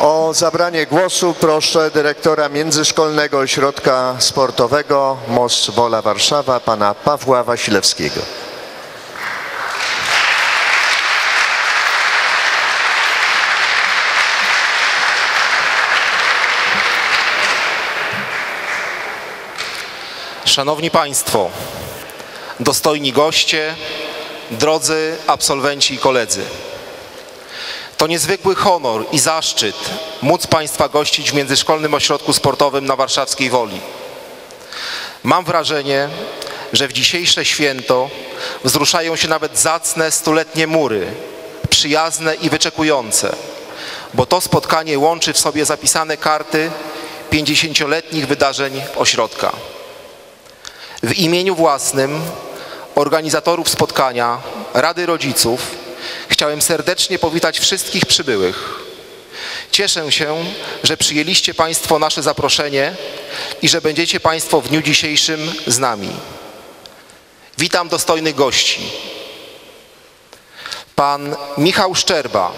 O zabranie głosu proszę dyrektora Międzyszkolnego Ośrodka Sportowego MOS Wola Warszawa, pana Pawła Wasilewskiego. Szanowni Państwo, dostojni goście, drodzy absolwenci i koledzy. To niezwykły honor i zaszczyt móc Państwa gościć w Międzyszkolnym Ośrodku Sportowym na Warszawskiej Woli. Mam wrażenie, że w dzisiejsze święto wzruszają się nawet zacne stuletnie mury, przyjazne i wyczekujące, bo to spotkanie łączy w sobie zapisane karty 50-letnich wydarzeń ośrodka. W imieniu własnym, organizatorów spotkania, Rady Rodziców, chciałem serdecznie powitać wszystkich przybyłych. Cieszę się, że przyjęliście Państwo nasze zaproszenie i że będziecie Państwo w dniu dzisiejszym z nami. Witam dostojnych gości. Pan Michał Szczerba,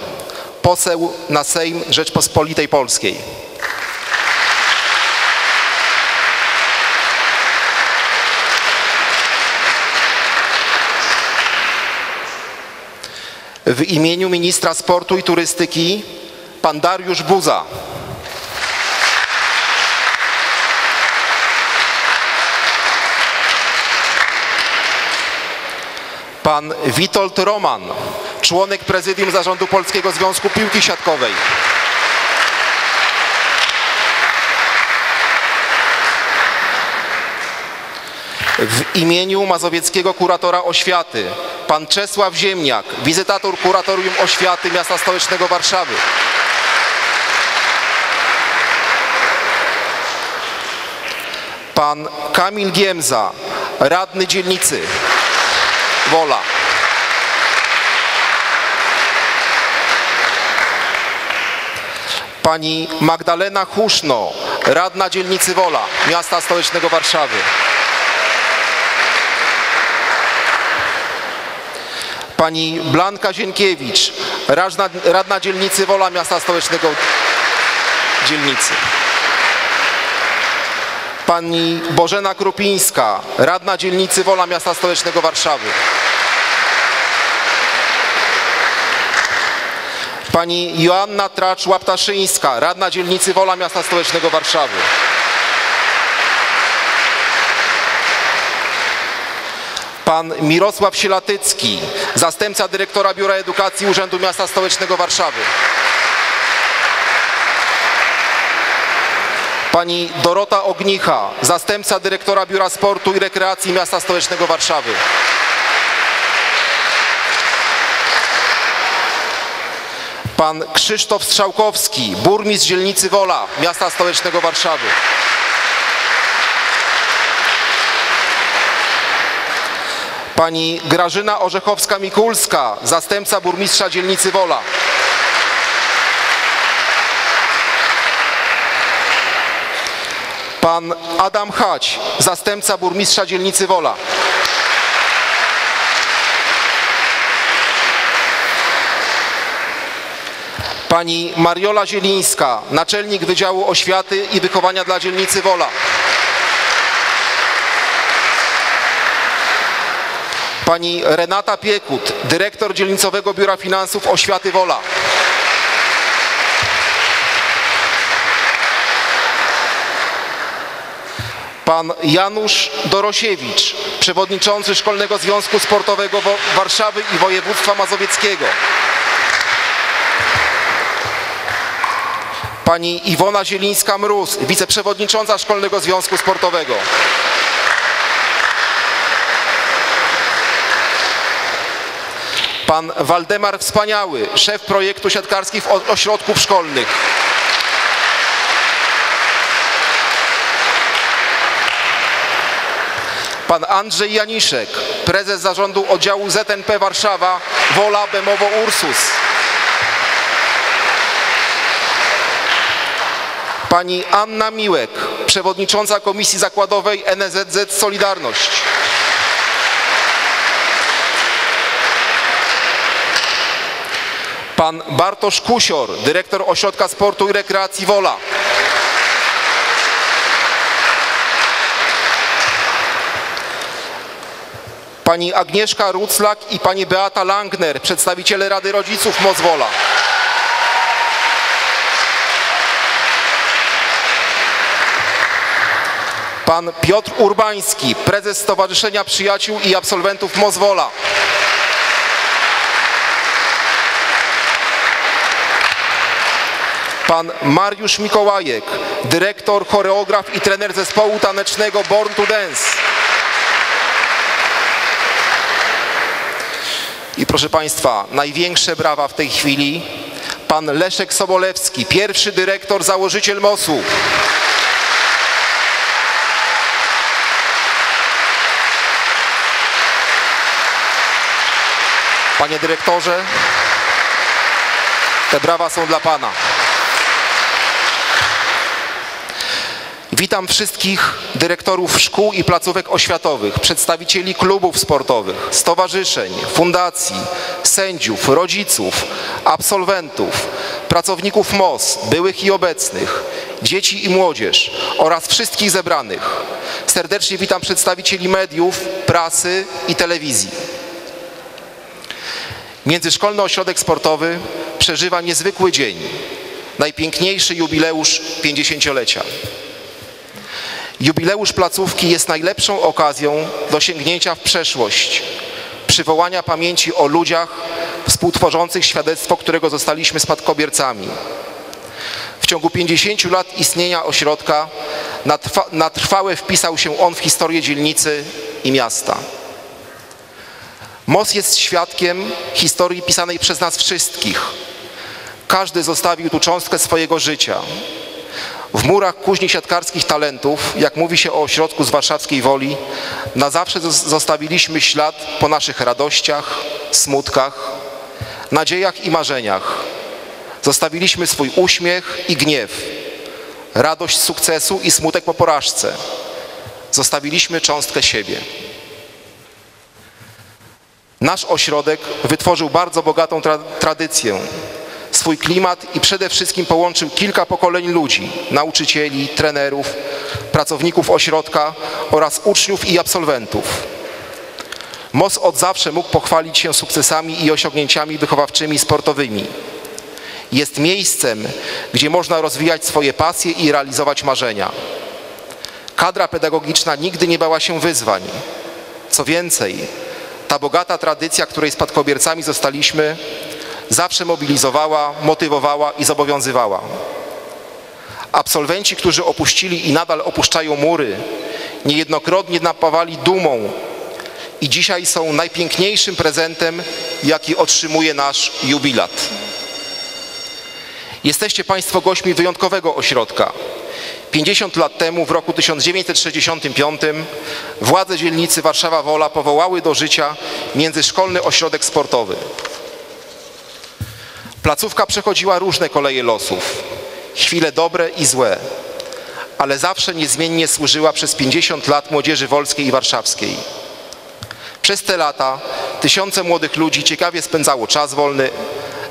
poseł na Sejm Rzeczpospolitej Polskiej. W imieniu ministra sportu i turystyki pan Dariusz Buza. Pan Witold Roman, członek prezydium zarządu Polskiego Związku Piłki Siatkowej. W imieniu mazowieckiego kuratora oświaty, pan Czesław Ziemniak, wizytator kuratorium oświaty miasta stołecznego Warszawy. Pan Kamil Giemza, radny dzielnicy Wola. Pani Magdalena Huszno, radna dzielnicy Wola, miasta stołecznego Warszawy. Pani Blanka Zienkiewicz, radna, radna dzielnicy Wola Miasta Stołecznego Dzielnicy. Pani Bożena Krupińska, radna dzielnicy Wola Miasta Stołecznego Warszawy. Pani Joanna Tracz-Łaptaszyńska, radna dzielnicy Wola Miasta Stołecznego Warszawy. Pan Mirosław Sielatycki, zastępca dyrektora Biura Edukacji Urzędu Miasta Stołecznego Warszawy. Pani Dorota Ognicha, zastępca dyrektora Biura Sportu i Rekreacji Miasta Stołecznego Warszawy. Pan Krzysztof Strzałkowski, burmistrz dzielnicy Wola Miasta Stołecznego Warszawy. Pani Grażyna Orzechowska-Mikulska, zastępca burmistrza dzielnicy Wola. Pan Adam Chać, zastępca burmistrza dzielnicy Wola. Pani Mariola Zielińska, naczelnik Wydziału Oświaty i Wychowania dla dzielnicy Wola. Pani Renata Piekut, dyrektor Dzielnicowego Biura Finansów Oświaty Wola. Pan Janusz Dorosiewicz, przewodniczący Szkolnego Związku Sportowego Warszawy i Województwa Mazowieckiego. Pani Iwona Zielińska-Mróz, wiceprzewodnicząca Szkolnego Związku Sportowego. Pan Waldemar Wspaniały, szef projektu siatkarskich ośrodków szkolnych. Pan Andrzej Janiszek, prezes zarządu oddziału ZNP Warszawa, Wola Bemowo Ursus. Pani Anna Miłek, przewodnicząca Komisji Zakładowej NSZZ Solidarność. Pan Bartosz Kusior, dyrektor Ośrodka Sportu i Rekreacji Wola. Pani Agnieszka Ruclak i pani Beata Langner, przedstawiciele Rady Rodziców Mozwola. Pan Piotr Urbański, prezes Stowarzyszenia Przyjaciół i Absolwentów Mozwola. Pan Mariusz Mikołajek, dyrektor, choreograf i trener zespołu tanecznego Born to Dance. I proszę Państwa, największe brawa w tej chwili pan Leszek Sobolewski, pierwszy dyrektor, założyciel MOS-u. Panie dyrektorze, te brawa są dla Pana. Witam wszystkich dyrektorów szkół i placówek oświatowych, przedstawicieli klubów sportowych, stowarzyszeń, fundacji, sędziów, rodziców, absolwentów, pracowników MOS, byłych i obecnych, dzieci i młodzież oraz wszystkich zebranych. Serdecznie witam przedstawicieli mediów, prasy i telewizji. Międzyszkolny Ośrodek Sportowy przeżywa niezwykły dzień, najpiękniejszy jubileusz 50-lecia. Jubileusz placówki jest najlepszą okazją do sięgnięcia w przeszłość, przywołania pamięci o ludziach współtworzących świadectwo, którego zostaliśmy spadkobiercami. W ciągu 50 lat istnienia ośrodka na, trwa, na trwałe wpisał się on w historię dzielnicy i miasta. MOS jest świadkiem historii pisanej przez nas wszystkich. Każdy zostawił tu cząstkę swojego życia. W murach kuźni siatkarskich talentów, jak mówi się o ośrodku z warszawskiej woli, na zawsze zostawiliśmy ślad po naszych radościach, smutkach, nadziejach i marzeniach. Zostawiliśmy swój uśmiech i gniew, radość z sukcesu i smutek po porażce. Zostawiliśmy cząstkę siebie. Nasz ośrodek wytworzył bardzo bogatą tra tradycję, swój klimat i przede wszystkim połączył kilka pokoleń ludzi, nauczycieli, trenerów, pracowników ośrodka oraz uczniów i absolwentów. MOS od zawsze mógł pochwalić się sukcesami i osiągnięciami wychowawczymi sportowymi. Jest miejscem, gdzie można rozwijać swoje pasje i realizować marzenia. Kadra pedagogiczna nigdy nie bała się wyzwań. Co więcej, ta bogata tradycja, której spadkobiercami zostaliśmy, zawsze mobilizowała, motywowała i zobowiązywała. Absolwenci, którzy opuścili i nadal opuszczają mury, niejednokrotnie napawali dumą i dzisiaj są najpiękniejszym prezentem, jaki otrzymuje nasz jubilat. Jesteście Państwo gośćmi wyjątkowego ośrodka. 50 lat temu, w roku 1965, władze dzielnicy Warszawa Wola powołały do życia Międzyszkolny Ośrodek Sportowy. Placówka przechodziła różne koleje losów, chwile dobre i złe, ale zawsze niezmiennie służyła przez 50 lat młodzieży wolskiej i warszawskiej. Przez te lata tysiące młodych ludzi ciekawie spędzało czas wolny,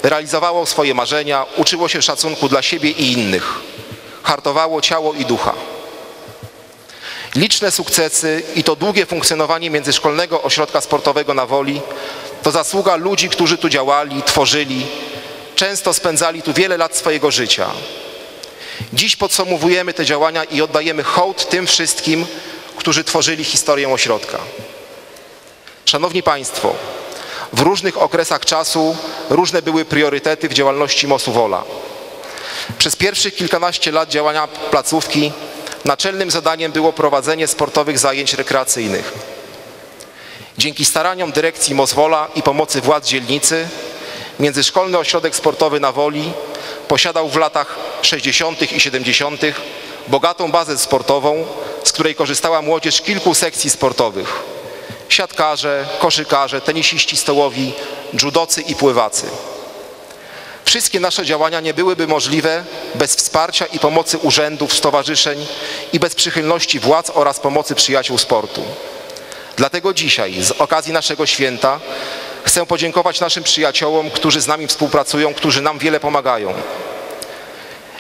realizowało swoje marzenia, uczyło się szacunku dla siebie i innych, hartowało ciało i ducha. Liczne sukcesy i to długie funkcjonowanie międzyszkolnego ośrodka sportowego na Woli to zasługa ludzi, którzy tu działali, tworzyli, często spędzali tu wiele lat swojego życia. Dziś podsumowujemy te działania i oddajemy hołd tym wszystkim, którzy tworzyli historię ośrodka. Szanowni Państwo, w różnych okresach czasu różne były priorytety w działalności MOS-u Wola. Przez pierwszych kilkanaście lat działania placówki naczelnym zadaniem było prowadzenie sportowych zajęć rekreacyjnych. Dzięki staraniom dyrekcji MOS Wola i pomocy władz dzielnicy Międzyszkolny Ośrodek Sportowy na Woli posiadał w latach 60. i 70. bogatą bazę sportową, z której korzystała młodzież kilku sekcji sportowych. Siatkarze, koszykarze, tenisiści stołowi, judocy i pływacy. Wszystkie nasze działania nie byłyby możliwe bez wsparcia i pomocy urzędów, stowarzyszeń i bez przychylności władz oraz pomocy przyjaciół sportu. Dlatego dzisiaj, z okazji naszego święta, Chcę podziękować naszym przyjaciołom, którzy z nami współpracują, którzy nam wiele pomagają.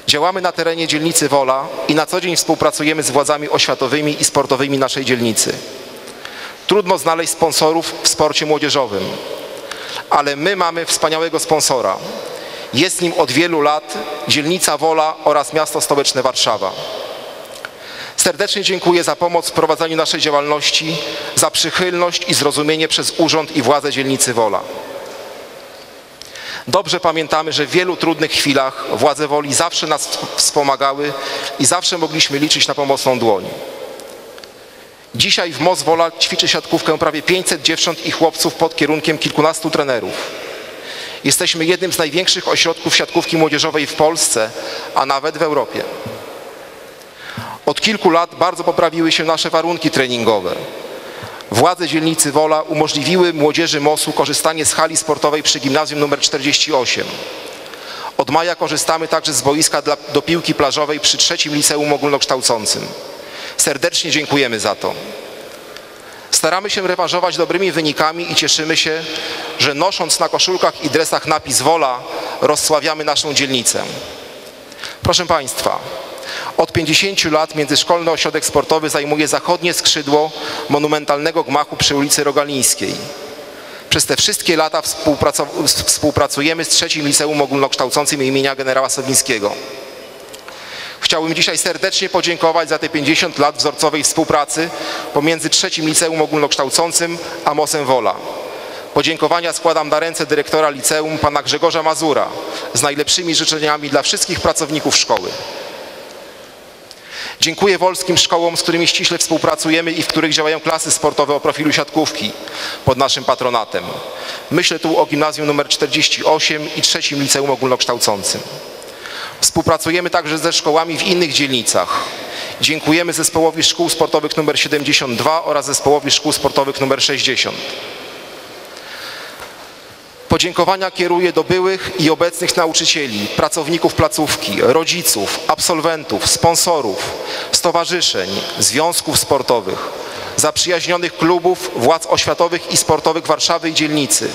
Działamy na terenie dzielnicy Wola i na co dzień współpracujemy z władzami oświatowymi i sportowymi naszej dzielnicy. Trudno znaleźć sponsorów w sporcie młodzieżowym, ale my mamy wspaniałego sponsora. Jest nim od wielu lat dzielnica Wola oraz miasto stołeczne Warszawa. Serdecznie dziękuję za pomoc w prowadzeniu naszej działalności, za przychylność i zrozumienie przez urząd i władze dzielnicy Wola. Dobrze pamiętamy, że w wielu trudnych chwilach władze Woli zawsze nas wspomagały i zawsze mogliśmy liczyć na pomocną dłoń. Dzisiaj w MOZ Wola ćwiczy siatkówkę prawie 500 dziewcząt i chłopców pod kierunkiem kilkunastu trenerów. Jesteśmy jednym z największych ośrodków siatkówki młodzieżowej w Polsce, a nawet w Europie. Od kilku lat bardzo poprawiły się nasze warunki treningowe. Władze dzielnicy Wola umożliwiły młodzieży MOS-u korzystanie z hali sportowej przy gimnazjum nr 48. Od maja korzystamy także z boiska dla, do piłki plażowej przy trzecim liceum ogólnokształcącym. Serdecznie dziękujemy za to. Staramy się rewanżować dobrymi wynikami i cieszymy się, że nosząc na koszulkach i dresach napis Wola rozsławiamy naszą dzielnicę. Proszę Państwa, od 50 lat Międzyszkolny Ośrodek Sportowy zajmuje zachodnie skrzydło monumentalnego gmachu przy ulicy Rogalińskiej. Przez te wszystkie lata współpracujemy z trzecim liceum ogólnokształcącym imienia generała Sowińskiego. Chciałbym dzisiaj serdecznie podziękować za te 50 lat wzorcowej współpracy pomiędzy trzecim liceum ogólnokształcącym a MOSem Wola. Podziękowania składam na ręce dyrektora liceum, pana Grzegorza Mazura, z najlepszymi życzeniami dla wszystkich pracowników szkoły. Dziękuję wolskim szkołom, z którymi ściśle współpracujemy i w których działają klasy sportowe o profilu siatkówki pod naszym patronatem. Myślę tu o gimnazjum nr 48 i trzecim liceum ogólnokształcącym. Współpracujemy także ze szkołami w innych dzielnicach. Dziękujemy zespołowi szkół sportowych nr 72 oraz zespołowi szkół sportowych nr 60. Podziękowania kieruję do byłych i obecnych nauczycieli, pracowników placówki, rodziców, absolwentów, sponsorów, stowarzyszeń, związków sportowych, zaprzyjaźnionych klubów, władz oświatowych i sportowych Warszawy i dzielnicy,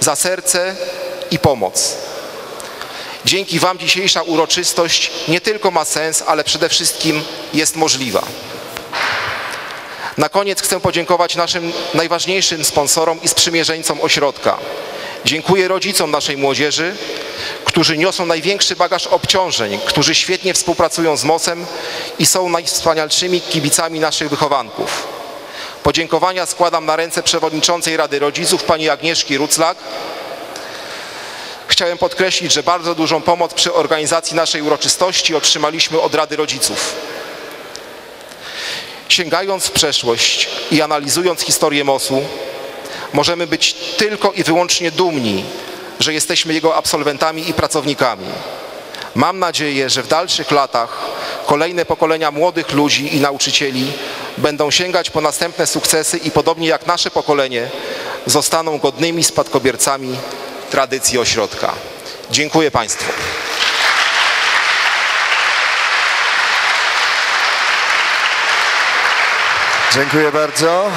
za serce i pomoc. Dzięki Wam dzisiejsza uroczystość nie tylko ma sens, ale przede wszystkim jest możliwa. Na koniec chcę podziękować naszym najważniejszym sponsorom i sprzymierzeńcom ośrodka. Dziękuję rodzicom naszej młodzieży, którzy niosą największy bagaż obciążeń, którzy świetnie współpracują z MOS-em i są najwspanialszymi kibicami naszych wychowanków. Podziękowania składam na ręce przewodniczącej Rady Rodziców, pani Agnieszki Ruclak. Chciałem podkreślić, że bardzo dużą pomoc przy organizacji naszej uroczystości otrzymaliśmy od Rady Rodziców. Sięgając w przeszłość i analizując historię MOS-u, możemy być tylko i wyłącznie dumni, że jesteśmy jego absolwentami i pracownikami. Mam nadzieję, że w dalszych latach kolejne pokolenia młodych ludzi i nauczycieli będą sięgać po następne sukcesy i podobnie jak nasze pokolenie zostaną godnymi spadkobiercami tradycji ośrodka. Dziękuję Państwu. Dziękuję bardzo.